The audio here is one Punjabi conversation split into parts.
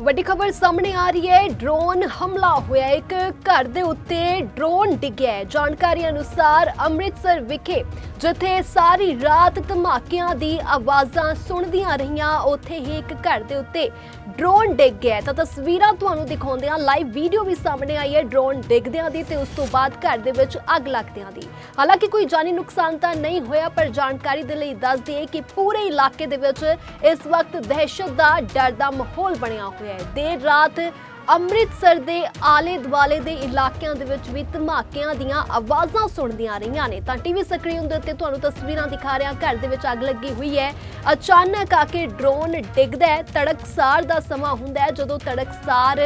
ਵੱਡੀ ਖਬਰ ਸਾਹਮਣੇ ਆ ਰਹੀ ਹੈ। ਡਰੋਨ ਹਮਲਾ ਹੋਇਆ। ਇੱਕ ਘਰ ਦੇ ਉੱਤੇ ਡਰੋਨ ਡਿੱਗਿਆ ਹੈ। ਜਾਣਕਾਰੀ ਅਨੁਸਾਰ ਅੰਮ੍ਰਿਤਸਰ ਵਿਖੇ, ਜਿੱਥੇ ਸਾਰੀ ਰਾਤ ਧਮਾਕਿਆਂ ਦੀ ਆਵਾਜ਼ਾਂ ਸੁਣਦੀਆਂ ਰਹੀਆਂ, ਉੱਥੇ ਹੀ ਇੱਕ ਘਰ ਦੇ ਉੱਤੇ ਡਰੋਨ ਡਿੱਗ ਗਿਆ ਤਾਂ ਤਸਵੀਰਾਂ ਤੁਹਾਨੂੰ ਦਿਖਾਉਂਦੇ ਹਾਂ ਲਾਈਵ ਵੀਡੀਓ ਵੀ ਸਾਹਮਣੇ ਆਈ ਹੈ ਡਰੋਨ ਡਿੱਗਦਿਆਂ ਦੀ ਤੇ ਉਸ ਤੋਂ ਬਾਅਦ ਘਰ ਦੇ ਵਿੱਚ ਅੱਗ ਲੱਗਦਿਆਂ ਦੀ। ਹਾਲਾਂਕਿ ਕੋਈ ਜਾਨੀ ਨੁਕਸਾਨ ਤਾਂ ਨਹੀਂ ਹੋਇਆ, ਪਰ ਜਾਣਕਾਰੀ ਦੇ ਲਈ ਦੱਸ ਦਈਏ ਕਿ ਪੂਰੇ ਇਲਾਕੇ ਦੇ ਵਿੱਚ ਇਸ ਵਕਤ ਦਹਿਸ਼ਤ ਦਾ ਡਰ ਦਾ ਮਾਹੌਲ ਬਣਿਆ ਹੋਇਆ ਹੈ। ਦੇਰ ਰਾਤ ਅੰਮ੍ਰਿਤਸਰ ਦੇ ਆਲੇ ਦੁਆਲੇ ਦੇ ਇਲਾਕਿਆਂ ਦੇ ਵਿੱਚ ਵੀ ਧਮਾਕਿਆਂ ਦੀਆਂ ਆਵਾਜ਼ਾਂ ਸੁਣਦੀਆਂ ਰਹੀਆਂ ਨੇ। ਤਾਂ ਟੀਵੀ ਸਕਰੀਨ ਦੇ ਉੱਤੇ ਤੁਹਾਨੂੰ ਤਸਵੀਰਾਂ ਦਿਖਾ ਰਿਹਾ, ਘਰ ਦੇ ਵਿੱਚ ਅੱਗ ਲੱਗੀ ਹੋਈ ਹੈ। ਅਚਾਨਕ ਆ ਕੇ ਡਰੋਨ ਡਿੱਗਦਾ ਹੈ, ਤੜਕਸਾਰ ਦਾ ਸਮਾਂ ਹੁੰਦਾ ਹੈ, ਜਦੋਂ ਤੜਕਸਾਰ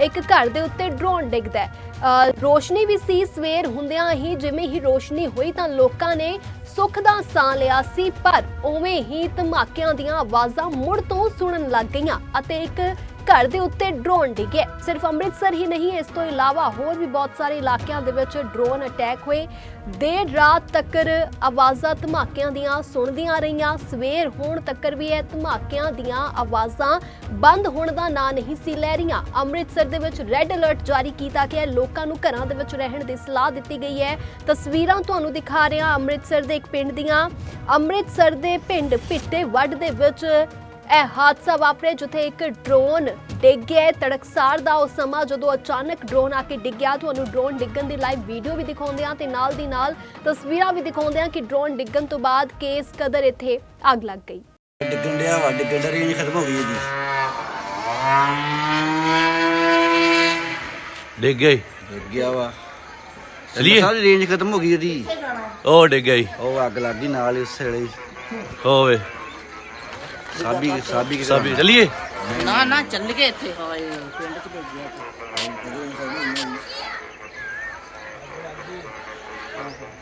ਇੱਕ ਘਰ ਦੇ ਉੱਤੇ ਡਰੋਨ ਡਿੱਗਦਾ ਹੈ। ਰੋਸ਼ਨੀ ਵੀ ਸੀ, ਸਵੇਰ ਹੁੰਦਿਆਂ ਹੀ ਜਿਵੇਂ ਹੀ ਰੋਸ਼ਨੀ ਹੋਈ ਤਾਂ ਲੋਕਾਂ ਨੇ ਸੁੱਖ ਦਾ ਸਾਹ ਲਿਆ ਸੀ, ਪਰ ਉਵੇਂ ਹੀ ਧਮਾਕਿਆਂ ਦੀਆਂ ਆਵਾਜ਼ਾਂ ਮੁੜ ਤੋਂ ਸੁਣਨ ਲੱਗ ਗਈਆਂ ਅਤੇ ਇੱਕ ਘਰ ਦੇ ਉੱਤੇ ਡਰੋਨ ਡਿੱਗੇ ਸਿਰਫ ਅੰਮ੍ਰਿਤਸਰ ਹੀ ਨਹੀਂ, ਇਸ ਤੋਂ ਇਲਾਵਾ ਹੋਰ ਵੀ ਬਹੁਤ ਸਾਰੇ ਇਲਾਕਿਆਂ ਦੇ ਵਿੱਚ ਡਰੋਨ ਅਟੈਕ ਹੋਏ। ਦੇਰ ਰਾਤ ਤੱਕ ਆਵਾਜ਼ਾਂ ਧਮਾਕਿਆਂ ਦੀਆਂ ਸੁਣਦੀਆਂ ਰਹੀਆਂ। ਸਵੇਰ ਹੋਣ ਤੱਕ ਵੀ ਇਹ ਧਮਾਕਿਆਂ ਦੀਆਂ ਆਵਾਜ਼ਾਂ ਬੰਦ ਹੋਣ ਦਾ ਨਾਂ ਨਹੀਂ ਸੀ ਲੈ ਰਹੀਆਂ। ਅੰਮ੍ਰਿਤਸਰ ਦੇ ਵਿੱਚ ਰੈੱਡ ਅਲਰਟ ਜਾਰੀ ਕੀਤਾ ਗਿਆ। ਲੋਕਾਂ ਨੂੰ ਘਰਾਂ ਦੇ ਵਿੱਚ ਰਹਿਣ ਦੀ ਸਲਾਹ ਦਿੱਤੀ ਗਈ ਹੈ। ਤਸਵੀਰਾਂ ਤੁਹਾਨੂੰ ਦਿਖਾ ਰਿਹਾ ਅੰਮ੍ਰਿਤਸਰ ਦੇ ਇੱਕ ਪਿੰਡ ਦੀਆਂ। ਅੰਮ੍ਰਿਤਸਰ ਦੇ ਪਿੰਡ ਪਿੱਟੇ ਵੱਡ ਦੇ ਵਿੱਚ ਇਹ ਹਾਦਸਾ ਵਾਪਰਿਆ ਜਿੱਥੇ ਇੱਕ ਡਰੋਨ ਡਿੱਗ ਗਿਆ। ਤੜਕਸਾਰ ਦਾ ਉਹ ਸਮਾਂ ਜਦੋਂ ਅਚਾਨਕ ਡਰੋਨ ਆ ਕੇ ਡਿੱਗਿਆ ਤੁਹਾਨੂੰ ਡਰੋਨ ਡਿੱਗਣ ਦੀ ਲਾਈਵ ਵੀਡੀਓ ਵੀ ਦਿਖਾਉਂਦੇ ਹਾਂ ਤੇ ਨਾਲ ਦੀ ਨਾਲ ਤਸਵੀਰਾਂ ਵੀ ਦਿਖਾਉਂਦੇ ਹਾਂ ਕਿ ਡਰੋਨ ਡਿੱਗਣ ਤੋਂ ਬਾਅਦ ਕੇਸ ਕਦਰ ਇੱਥੇ ਅੱਗ ਲੱਗ ਗਈ। ਡਿੱਗਣ ਡਿਆ ਵਾ ਡਿੱਗਣ ਦਾ ਰੇਂਜ ਖਤਮ ਹੋ ਗਈ ਇਹਦੀ। ਡਿੱਗ ਗਈ? ਡਿੱਗ ਗਿਆ ਵਾ। ਚਲੀਏ? ਸਾਰੀ ਰੇਂਜ ਖਤਮ ਹੋ ਗਈ ਇਹਦੀ। ਉਹ ਡਿੱਗ ਗਈ। ਉਹ ਅੱਗ ਲੱਗ ਗਈ ਨਾਲ ਹੀ ਉਸੇ ਵੇਲੇ ਹੀ। ਹੋਵੇ। ਸਾਬੀ ਸਾਬੀ ਕਿਤੇ ਸਭੀ ਚਲਿਏ? ਨਾ ਨਾ ਚੱਲ ਗਏ ਇੱਥੇ। ਹਾਏ ਪਿੰਡ ਚ ਭੇਜਿਆ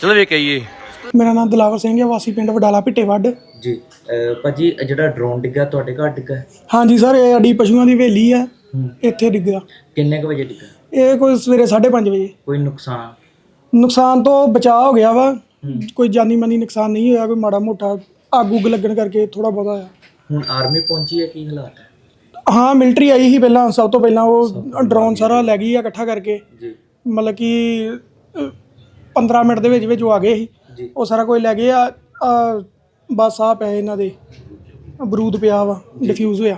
ਚਲੋ ਵੇ ਕਹੀਏ ਮੇਰਾ ਨਾਮ ਦਿਲਾਵਰ ਸਿੰਘ ਹੈ ਵਾਸੀ ਪਿੰਡ ਵਡਾਲਾ ਭਿੱਟੇ ਵੱਡ। ਜੀ ਅਹ ਭਾਜੀ ਇਹ ਜਿਹੜਾ ਡਰੋਨ ਡਿੱਗਾ ਤੁਹਾਡੇ ਘਰ ਡਿੱਗਾ ਹੈ? ਹਾਂਜੀ ਸਰ ਇਹ ਸਾਡੀ ਪਸ਼ੂਆਂ ਦੀ ਹਵੇਲੀ ਹੈ। ਇੱਥੇ ਡਿੱਗਿਆ। ਕਿੰਨੇ ਕੁ ਵਜੇ ਡਿੱਗਾ ਇਹ ਕੋਈ ਸਵੇਰੇ 5:30 ਵਜੇ। ਕੋਈ ਨੁਕਸਾਨ? ਨੁਕਸਾਨ ਤੋਂ ਬਚਾਅ ਹੋ ਗਿਆ ਵਾ। ਕੋਈ ਜਾਨੀ ਮਾਨੀ ਨੁਕਸਾਨ ਨਹੀਂ ਹੋਇਆ ਕੋਈ ਮਾੜਾ ਮੋਟਾ ਅੱਗ ਉੱਗ ਲੱਗਣ ਕਰਕੇ ਥੋੜਾ ਬਹੁਤਾ ਹੋਇਆ। ਹੁਣ ਆਰਮੀ ਪਹੁੰਚੀ ਹੈ ਕੀ ਹਾਲਾਤ ਹੈ? ਹਾਂ ਮਿਲਟਰੀ ਆਈ ਸੀ ਪਹਿਲਾਂ ਸਭ ਤੋਂ ਪਹਿਲਾਂ ਉਹ ਡਰੋਨ ਸਾਰਾ ਲੈ ਗਈ ਆ ਇਕੱਠਾ ਕਰਕੇ। ਜੀ। ਮਤਲਬ ਕਿ ਅ, 15 ਮਿੰਟ ਦੇ ਵਿੱਚ ਵਿੱਚ ਉਹ ਆ ਗਏ ਸੀ। ਉਹ ਸਾਰਾ ਕੁਝ ਲੈ ਗਏ ਆ ਆ, ਬਸ ਆ ਪਏ ਇਹਨਾਂ ਦੇ। ਬਰੂਦ ਪਿਆ ਵਾ ਡਿਫਿਊਜ਼ ਹੋਇਆ।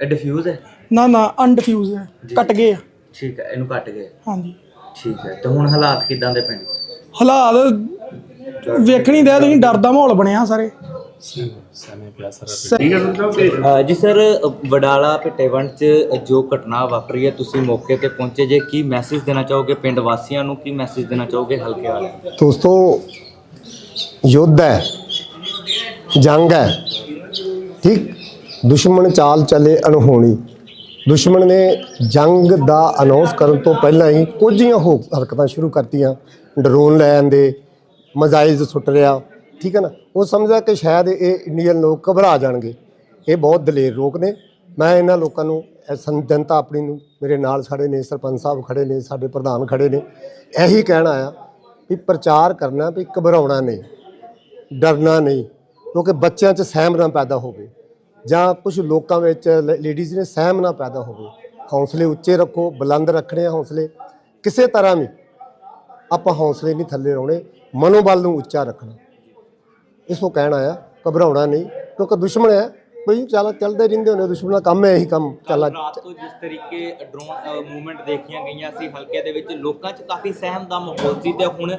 ਇਹ ਡਿਫਿਊਜ਼ ਹੈ? ਨਾ ਨਾ ਅਨਡਿਫਿਊਜ਼ ਹੈ। ਕੱਟ ਗਏ ਆ। ਠੀਕ ਹੈ ਇਹਨੂੰ ਕੱਟ ਗਏ। ਹਾਂਜੀ। ਠੀਕ ਹੈ ਤੇ ਹੁਣ ਹਾਲਾਤ ਕਿਦਾਂ ਦੇ ਪਿੰਡ? ਹਾਲਾਤ ਵੇਖਣੀ ਦੇ ਤੁਸੀਂ ਡਰ ਦਾ ਮਾਹੌਲ ਬਣਿਆ ਸਾਰੇ। ਜੀ ਸਰ ਵਡਾਲਾ ਭਿੱਟੇਵੰਡ 'ਚ ਜੋ ਘਟਨਾ ਵਾਪਰੀ ਹੈ ਤੁਸੀਂ ਮੌਕੇ ਤੇ ਪਹੁੰਚੇ ਜੇ ਕੀ ਮੈਸੇਜ ਦੇਣਾ ਚਾਹੋਗੇ? ਪਿੰਡ ਵਾਸੀਆਂ ਨੂੰ ਕੀ ਮੈਸੇਜ ਦੇਣਾ ਚਾਹੋਗੇ ਹਲਕੇ ਵਾਲੇ? ਦੋਸਤੋ ਯੁੱਧ ਹੈ ਜੰਗ ਹੈ ਠੀਕ? ਦੁਸ਼ਮਣ ਚਾਲ ਚੱਲੇ ਅਣਹੋਣੀ। ਦੁਸ਼ਮਣ ਨੇ ਜੰਗ ਦਾ ਅਨਾਉਂਸ ਕਰਨ ਤੋਂ ਪਹਿਲਾਂ ਹੀ ਕੁਝ ਹੀ ਹੋ ਹਰਕਤਾਂ ਸ਼ੁਰੂ ਕਰਤੀਆਂ। ਡਰੋਨ ਲੈ ਆਂਦੇ ਮਜ਼ਾਈਲਸ ਸੁੱਟ ਰਿਆ ਠੀਕ ਹੈ ਨਾ? ਉਹ ਸਮਝਦਾ ਕਿ ਸ਼ਾਇਦ ਇਹ ਇੰਡੀਅਨ ਲੋਕ ਘਬਰਾ ਜਾਣਗੇ। ਇਹ ਬਹੁਤ ਦਲੇਰ ਲੋਕ ਨੇ। ਮੈਂ ਇਹਨਾਂ ਲੋਕਾਂ ਨੂੰ ਸੰ- ਜਨਤਾ ਆਪਣੀ ਨੂੰ, ਮੇਰੇ ਨਾਲ ਸਾਡੇ ਨੇ ਸਰਪੰਚ ਸਾਹਿਬ ਖੜੇ ਨੇ, ਸਾਡੇ ਪ੍ਰਧਾਨ ਖੜੇ ਨੇ, ਇਹੀ ਕਹਿਣਾ ਆ ਵੀ ਪ੍ਰਚਾਰ ਕਰਨਾ, ਵੀ ਘਬਰਾਉਣਾ ਨਹੀਂ, ਡਰਨਾ ਨਹੀਂ, ਕਿਉਂਕਿ ਬੱਚਿਆਂ 'ਚ ਸਹਿਮ ਨਾ ਪੈਦਾ ਹੋਵੇ ਜਾਂ ਕੁਝ ਲੋਕਾਂ ਵਿੱਚ ਲੇਡੀਜ਼ ਨੇ ਸਹਿਮ ਨਾ ਪੈਦਾ ਹੋਵੇ। ਹੌਸਲੇ ਉੱਚੇ ਰੱਖੋ, ਬੁਲੰਦ ਰੱਖਣੇ ਆ ਹੌਸਲੇ। ਕਿਸੇ ਤਰ੍ਹਾਂ ਵੀ ਆਪਾਂ ਹੌਸਲੇ ਨਹੀਂ ਥੱਲੇ ਲਾਉਣੇ, ਮਨੋਬਲ ਨੂੰ ਉੱਚਾ ਰੱਖਣਾ। ਇਸ ਨੂੰ ਕਹਿਣਾ ਆ ਘਬਰਾਉਣਾ ਨਹੀਂ, ਕਿਉਂਕਿ ਦੁਸ਼ਮਣ ਹੈ। ਕੋਈ ਚੱਲ, ਚੱਲਦੇ ਰਹਿੰਦੇ ਹੁੰਦੇ ਦੁਸ਼ਮਣ ਕੰਮ ਹੈ ਇਹੀ ਕੰਮ, ਚੱਲ ਰਾਤ ਤੋਂ ਜਿਸ ਤਰੀਕੇ ਡਰੋਨ ਮੂਵਮੈਂਟ ਦੇਖੀਆਂ ਗਈਆਂ ਸੀ, ਹਲਕੇ ਦੇ ਵਿੱਚ ਲੋਕਾਂ 'ਚ ਕਾਫੀ ਸਹਿਮ ਦਾ ਮਾਹੌਲ ਸੀ ਤੇ ਹੁਣ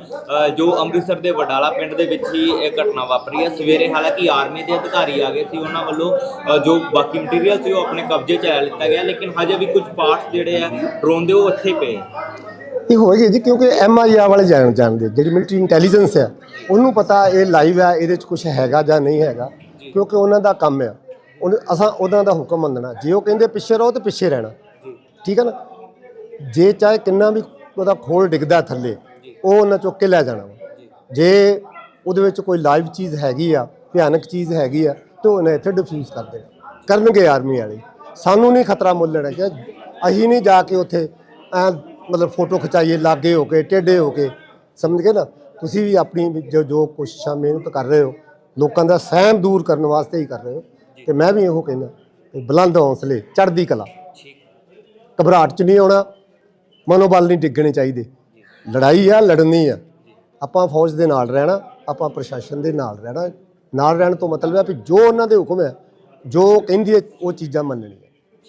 ਜੋ ਅੰਮ੍ਰਿਤਸਰ ਦੇ ਵਡਾਲਾ ਪਿੰਡ ਦੇ ਵਿੱਚ ਹੀ ਇਹ ਘਟਨਾ ਵਾਪਰੀ ਹੈ। ਸਵੇਰੇ ਹਾਲਾਂਕਿ ਆਰਮੀ ਦੇ ਅਧਿਕਾਰੀ ਆ ਗਏ ਸੀ, ਉਹਨਾਂ ਵੱਲੋਂ ਜੋ ਬਾਕੀ ਮਟੀਰੀਅਲ ਸੀ ਉਹ ਆਪਣੇ ਕਬਜ਼ੇ 'ਚ ਲੈ ਲਿੱਤਾ ਗਿਆ, ਲੇਕਿਨ ਹਜੇ ਵੀ ਕੁਝ ਪਾਰਟਸ ਜਿਹੜੇ ਆ ਡਰੋਨ ਦੇ ਉਹ ਇੱਥੇ ਪਏ। ਇਹ ਹੋਏਗੀ ਜੀ ਕਿਉਂਕਿ ਐਮਆਈਆ ਵਾਲੇ ਜਾਣ ਜਾਣਦੇ ਜਿਹੜੀ ਮਿਲਟਰੀ ਇੰਟੈਲੀਜੈਂਸ ਆ, ਉਹਨੂੰ ਪਤਾ ਇਹ ਲਾਈਵ ਹੈ ਇਹਦੇ 'ਚ ਕੁਝ ਹੈਗਾ ਜਾਂ ਨਹੀਂ ਹੈਗਾ, ਕਿਉਂਕਿ ਉਹਨਾਂ ਦਾ ਕੰਮ ਆ। ਉਹਨੇ ਅਸਾਂ ਉਹਨਾਂ ਦਾ ਹੁਕਮ ਮੰਨਣਾ। ਜੇ ਉਹ ਕਹਿੰਦੇ ਪਿੱਛੇ ਰਹੋ ਤੇ ਪਿੱਛੇ ਰਹਿਣਾ। ਠੀਕ ਹੈ ਨਾ? ਜੇ ਚਾਹੇ ਕਿੰਨਾ ਵੀ ਉਹਦਾ ਖੋਲ ਡਿੱਗਦਾ ਥੱਲੇ, ਉਹ ਉਹਨਾਂ ਚੁੱਕ ਕੇ ਲੈ ਜਾਣਾ ਵਾ। ਜੇ ਉਹਦੇ ਵਿੱਚ ਕੋਈ ਲਾਈਵ ਚੀਜ਼ ਹੈਗੀ ਆ, ਭਿਆਨਕ ਚੀਜ਼ ਹੈਗੀ ਆ, ਤੇ ਉਹਨੇ ਇੱਥੇ ਡਿਫਿਊਜ਼ ਕਰ ਦੇਣਾ। ਕਰਨਗੇ ਆਰਮੀ ਵਾਲੇ। ਸਾਨੂੰ ਨਹੀਂ ਖਤਰਾ ਮੁੱਲ ਲੈਣਾ ਕਿ ਅਸੀਂ ਨਹੀਂ ਜਾ ਕੇ ਉੱਥੇ ਐ ਮਤਲਬ ਫੋਟੋ ਖਿਚਾਈਏ, ਲਾਗੇ ਹੋ ਕੇ, ਟੇਢੇ ਹੋ ਕੇ, ਸਮਝ ਗਏ ਨਾ? ਤੁਸੀਂ ਵੀ ਆਪਣੀ ਜੋ ਜੋ ਕੋਸ਼ਿਸ਼ਾਂ ਮਿਹਨਤ ਕਰ ਰਹੇ ਹੋ, ਲੋਕਾਂ ਦਾ ਸਹਿਮ ਦੂਰ ਕਰਨ ਵਾਸਤੇ ਹੀ ਕਰ ਰਹੇ ਹੋ। ਤੇ ਮੈਂ ਵੀ ਇਹੋ ਕਹਿੰਦਾ ਕਿ ਬੁਲੰਦ ਹੌਸਲੇ, ਚੜ੍ਹਦੀ ਕਲਾ। ਘਬਰਾਹਟ ਚ ਨਹੀਂ ਆਉਣਾ, ਮਨੋਬਲ ਨਹੀਂ ਡਿੱਗਣੇ ਚਾਹੀਦੇ। ਲੜਾਈ ਆ, ਲੜਨੀ ਆ। ਆਪਾਂ ਫੌਜ ਦੇ ਨਾਲ ਰਹਿਣਾ, ਆਪਾਂ ਪ੍ਰਸ਼ਾਸਨ ਦੇ ਨਾਲ ਰਹਿਣਾ। ਨਾਲ ਰਹਿਣ ਤੋਂ ਮਤਲਬ ਹੈ ਵੀ ਜੋ ਉਹਨਾਂ ਦੇ ਹੁਕਮ ਹੈ, ਜੋ ਕਹਿੰਦੀ ਹੈ, ਉਹ ਚੀਜ਼ਾਂ ਮੰਨਣੀਆਂ।